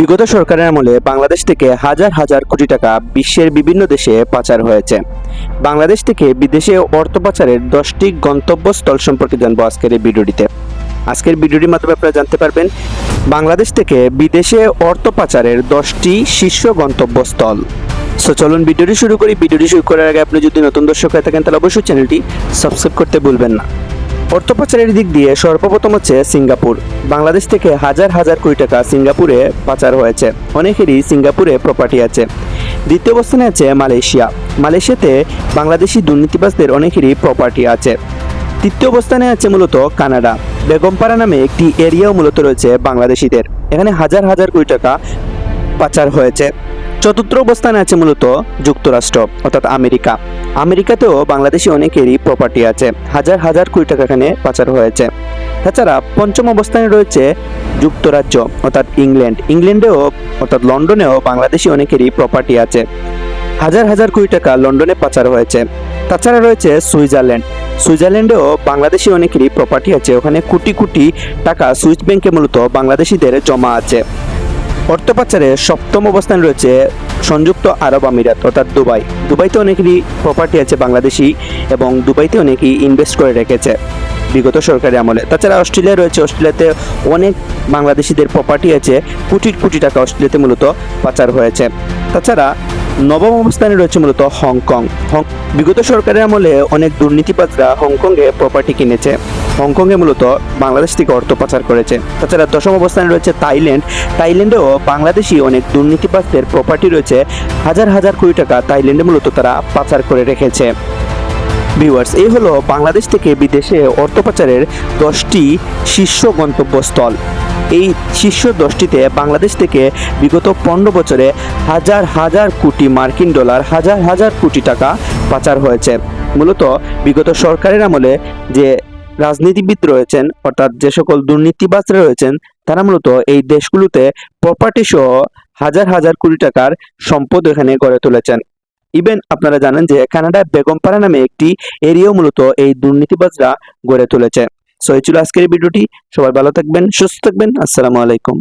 বিগত সরকারের আমলে বাংলাদেশ থেকে হাজার হাজার কোটি টাকা বিশ্বের বিভিন্ন দেশে পাচার হয়েছে। বাংলাদেশ থেকে বিদেশে অর্থ পাচারের দশটি গন্তব্যস্থল সম্পর্কে জানব আজকের এই ভিডিওটিতে। আজকের ভিডিওটির মাধ্যমে আপনারা জানতে পারবেন, বাংলাদেশ থেকে বিদেশে অর্থ পাচারের দশটি শীর্ষ গন্তব্যস্থল। সো চলুন ভিডিওটি শুরু করি। ভিডিওটি শুরু করার আগে আপনি যদি নতুন দর্শক হয়ে থাকেন, তাহলে অবশ্যই চ্যানেলটি সাবস্ক্রাইব করতে ভুলবেন না। অর্থ পাচারের দিক দিয়ে সর্বপ্রথম হচ্ছে সিঙ্গাপুর। বাংলাদেশ থেকে হাজার হাজার কোটি টাকা সিঙ্গাপুরে পাচার হয়েছে। অনেকেরই সিঙ্গাপুরে প্রপার্টি আছে। দ্বিতীয় অবস্থানে আছে মালয়েশিয়া। মালয়েশিয়াতে বাংলাদেশি দুর্নীতিবাজদের অনেকেরই প্রপার্টি আছে। তৃতীয় অবস্থানে আছে মূলত কানাডা। বেগমপাড়া নামে একটি এরিয়াও মূলত রয়েছে বাংলাদেশিদের। এখানে হাজার হাজার কোটি টাকা পাচার হয়েছে। চতুর্থ অবস্থানে আছে মূলত যুক্তরাষ্ট্র, অর্থাৎ আমেরিকা। আমেরিকাতেও বাংলাদেশি অনেকেরই প্রপার্টি আছে। হাজার হাজার কোটি টাকা এখানে পাচার হয়েছে। তাছাড়া পঞ্চম অবস্থানে রয়েছে যুক্তরাজ্য, অর্থাৎ ইংল্যান্ড। ইংল্যান্ডেও, অর্থাৎ লন্ডনেও বাংলাদেশি অনেকেরই প্রপার্টি আছে। হাজার হাজার কোটি টাকা লন্ডনে পাচার হয়েছে। তাছাড়া রয়েছে সুইজারল্যান্ড। সুইজারল্যান্ডেও বাংলাদেশি অনেকেরই প্রপার্টি আছে। ওখানে কোটি কোটি টাকা সুইস ব্যাংকে মূলত বাংলাদেশিদের জমা আছে। অর্থ পাচারে সপ্তম অবস্থানে রয়েছে সংযুক্ত আরব আমিরাত, অর্থাৎ দুবাই। দুবাইতে অনেকেরই প্রপার্টি আছে বাংলাদেশি এবং দুবাইতে অনেকেই ইনভেস্ট করে রেখেছে বিগত সরকারি আমলে। তাছাড়া অস্ট্রেলিয়া রয়েছে, অস্ট্রেলিয়াতে অনেক বাংলাদেশিদের প্রপার্টি আছে কোটি কোটি টাকা অস্ট্রেলিয়াতে মূলত পাচার হয়েছে। তাছাড়া নবম অবস্থানে রয়েছে মূলত হংকং। বিগত সরকারের আমলে অনেক দুর্নীতিবাজরা হংকংয়ে প্রপার্টি কিনেছে। হংকংয়ে মূলত বাংলাদেশ থেকে অর্থ পাচার করেছে। তাছাড়া দশম অবস্থানে রয়েছে থাইল্যান্ড। থাইল্যান্ডেও বাংলাদেশি অনেক দুর্নীতিবাজদের প্রপার্টি রয়েছে হাজার হাজার কোটি টাকা থাইল্যান্ডে মূলত তারা পাচার করে রেখেছে। ভিউয়ার্স এই হলো বাংলাদেশ থেকে বিদেশে অর্থ পাচারের দশটি শীর্ষ গন্তব্যস্থল। এই শীর্ষ দশটিতে বাংলাদেশ থেকে বিগত পনেরো বছরে হাজার হাজার কোটি মার্কিন ডলার, হাজার হাজার কোটি টাকা পাচার হয়েছে। মূলত বিগত সরকারের আমলে যে রাজনীতিবিদ রয়েছেন, অর্থাৎ যে সকল দুর্নীতিবাজরা রয়েছেন, তারা মূলত এই দেশগুলোতে প্রপার্টি সহ হাজার হাজার কোটি টাকার সম্পদ এখানে গড়ে তুলেছেন। ইভেন আপনারা জানেন যে কানাডার বেগমপাড়া নামে একটি এরিয়াও মূলত এই দুর্নীতিবাজরা গড়ে তুলেছে। সো এই ছিল আজকের ভিডিওটি। সবাই ভালো থাকবেন, সুস্থ থাকবেন। আসসালামু আলাইকুম।